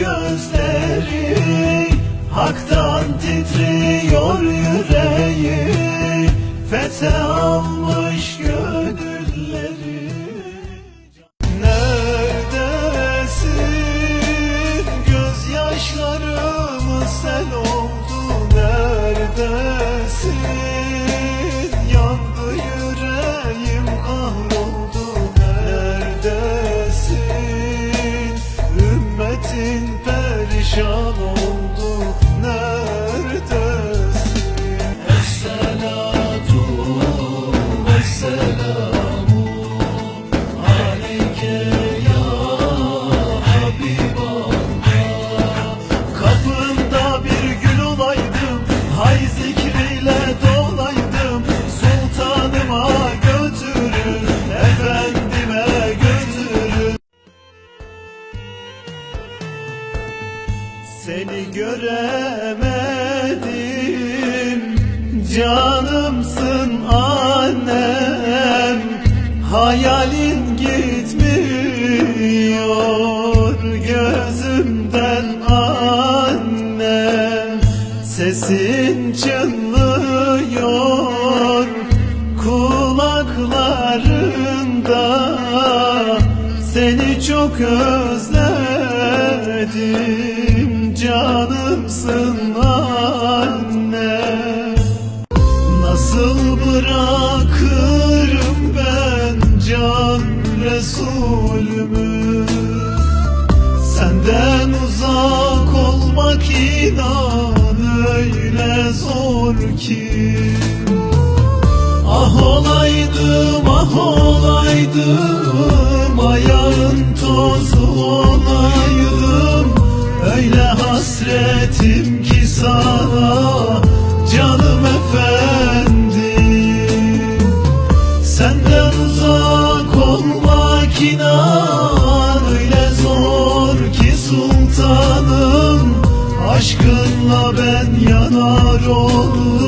Hak'tan titriyor yüreği Fethe almış gönülleri Neredesin? Gözyaşlarımız sel oldu Neredesin? Yandı yüreğim kahroldu Neredesin? Ümmetin perişan Seni göremedim Canımsın annem Sesin çınlıyor Kulaklarımda Seni çok özledim Canımsın anne. Nasıl bırakırım ben can Resulümü? Senden uzak olmak inan zor ki. Ah olaydım ah olaydım Ayağın tozu olaydım Öyle hasretim ki sana Canım efendim Senden uzak olmak inan Öyle zor ki sultanım Aşkınla ben yanar efendim